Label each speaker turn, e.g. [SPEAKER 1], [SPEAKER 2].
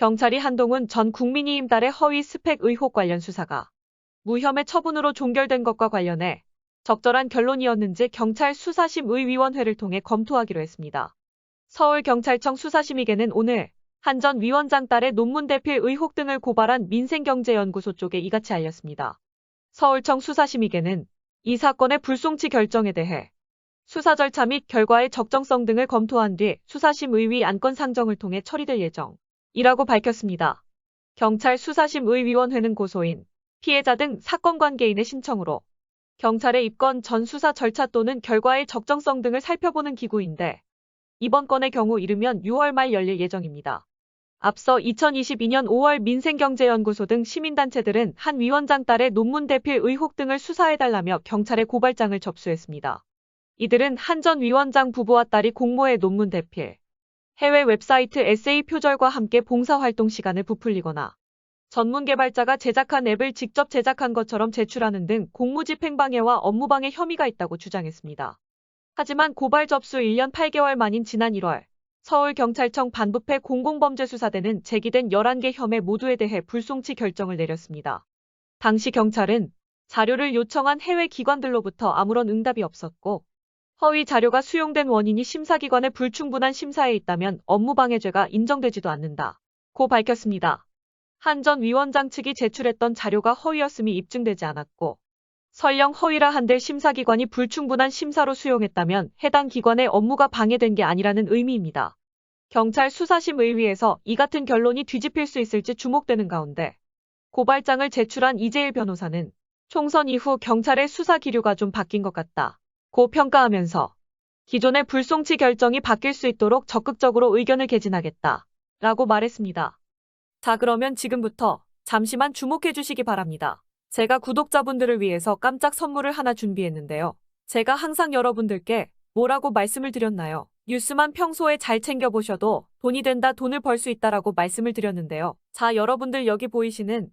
[SPEAKER 1] 경찰이 한동훈 전 국민의힘 딸의 허위 스펙 의혹 관련 수사가 무혐의 처분으로 종결된 것과 관련해 적절한 결론이었는지 경찰 수사심의위원회를 통해 검토하기로 했습니다. 서울경찰청 수사심의계는 오늘 한 전 위원장 딸의 논문 대필 의혹 등을 고발한 민생경제연구소 쪽에 이같이 알렸습니다. 서울청 수사심의계는 이 사건의 불송치 결정에 대해 수사 절차 및 결과의 적정성 등을 검토한 뒤 수사심의위 안건 상정을 통해 처리될 예정 이라고 밝혔습니다. 경찰 수사심의위원회는 고소인, 피해자 등 사건 관계인의 신청으로 경찰의 입건 전 수사 절차 또는 결과의 적정성 등을 살펴보는 기구인데 이번 건의 경우 이르면 6월 말 열릴 예정입니다. 앞서 2022년 5월 민생경제연구소 등 시민단체들은 한 위원장 딸의 논문 대필 의혹 등을 수사해달라며 경찰에 고발장을 접수했습니다. 이들은 한 전 위원장 부부와 딸이 공모해 논문 대필, 해외 웹사이트 에세이 표절과 함께 봉사활동 시간을 부풀리거나 전문 개발자가 제작한 앱을 직접 제작한 것처럼 제출하는 등 공무집행방해와 업무방해 혐의가 있다고 주장했습니다. 하지만 고발 접수 1년 8개월 만인 지난 1월 서울경찰청 반부패 공공범죄수사대는 제기된 11개 혐의 모두에 대해 불송치 결정을 내렸습니다. 당시 경찰은 자료를 요청한 해외 기관들로부터 아무런 응답이 없었고 허위 자료가 수용된 원인이 심사기관의 불충분한 심사에 있다면 업무방해죄가 인정되지도 않는다. 고 밝혔습니다. 한 전 위원장 측이 제출했던 자료가 허위였음이 입증되지 않았고 설령 허위라 한들 심사기관이 불충분한 심사로 수용했다면 해당 기관의 업무가 방해된 게 아니라는 의미입니다. 경찰 수사심의위에서 이 같은 결론이 뒤집힐 수 있을지 주목되는 가운데 고발장을 제출한 이재일 변호사는 총선 이후 경찰의 수사 기류가 좀 바뀐 것 같다. 고 평가하면서 기존의 불송치 결정이 바뀔 수 있도록 적극적으로 의견을 개진하겠다. 라고 말했습니다. 자, 그러면 지금부터 잠시만 주목해 주시기 바랍니다. 제가 구독자분들을 위해서 깜짝 선물을 하나 준비했는데요. 제가 항상 여러분들께 뭐라고 말씀을 드렸나요? 뉴스만 평소에 잘 챙겨보셔도 돈이 된다, 돈을 벌 수 있다라고 말씀을 드렸는데요. 자, 여러분들 여기 보이시는